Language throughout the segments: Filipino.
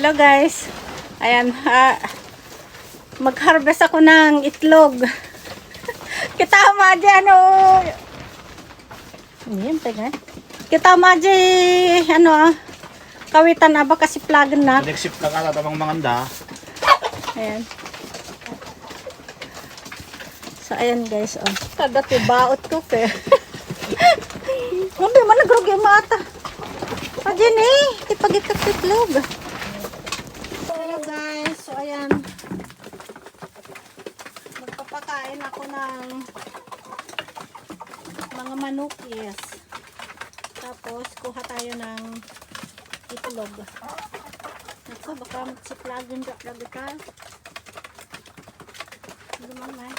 Hello guys. Ayan, ah, mag-harvest ako ng itlog. Kitama dyan, oh. Ayan, teka. Kitama dyan, ano ah, kawitan aba kasi plagan na. Shift lang ata tamang manganda. Ayan. So, ayan guys, oh. Kada baot ko, pe. Hindi man nagrugi mata. Ah, dyan eh. Ipagikatitlog. Hello guys, so ayan. Magpapakain ako ng mga manukis. Tapos, kuha tayo ng itlog. Ako, baka magsiplagin ka lagi ka. Hindi man eh.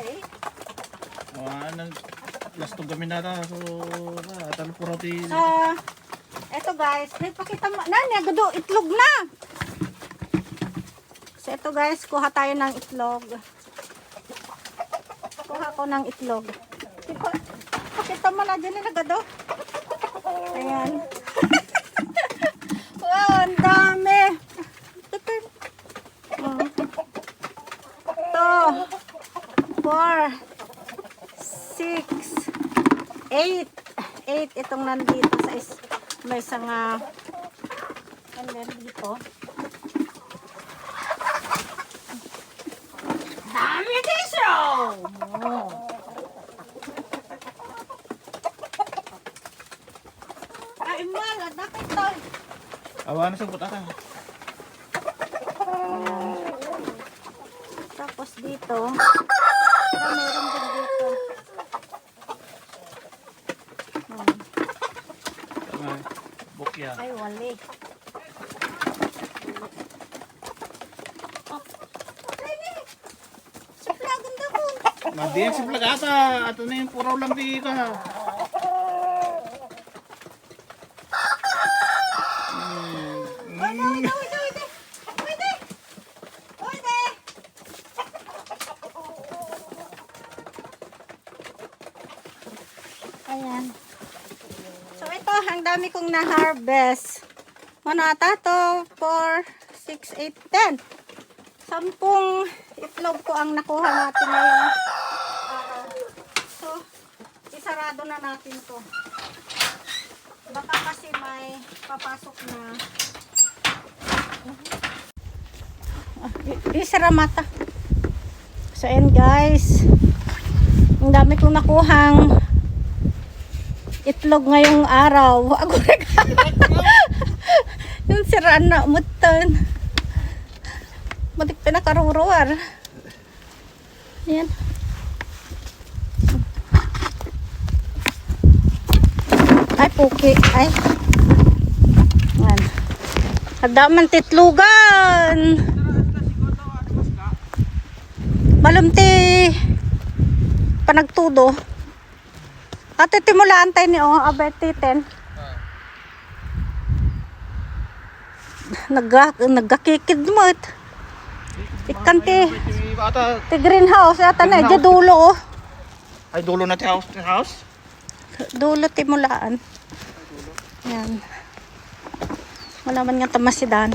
Eh, Ah, nang last to gamin nata so ah, talo ko roti. So, eto guys, nagpakita mo, nani, agado, itlog na. So, eto guys, kuha tayo ng itlog. Kuha ko ng itlog. Pakita mo na dyan, nagado. Ayan. wow, ang dami. Hmm. Ito. Four. Six. Eight. Eight itong nandito sa is may isang uh, and then dito. Dami dito! Oh. Ay, mga, dapat to. Awa na sa buta ka. Tapos dito, ah, meron din dito. Bukya. Ay, wali. Oh. Ay, ni. Suplagan daw ko. Magdiyan si vlog ata. Ato na yung puraw lang di ka. Hmm. Ay, no, ito, ito, ito. Pwede. Pwede. Ayan. So, ito, ang dami kong na-harvest. Ano ata to? 4, 6, 8, 10. Sampung itlog ko ang nakuha natin ngayon. araw. So, isarado na natin to. Baka kasi may papasok na i- Isara mata. So, ayan guys. Ang dami kong nakuhang itlog ngayong araw. Ako. Yung siraan na umutan. Matik pinakaruruar. Ayan. Ay, puki. Ay. Ayan. Adaman titlugan. Balumti. Panagtudo. Ate timulaan tayo ni oh, abay titen. Nagga, naggakikid mo it. Ikan ti, Ata. ti greenhouse. Ata na, Greenhouse. di dulo oh. Ay dulo na ti house. ti house. Dulo timulaan. Yan. Wala man nga tamasidan.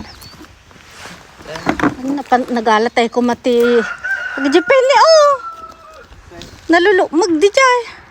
Ano, napan, nagalat tayo kumati. Pagjipin ni oh. Nalulo, magdi jay.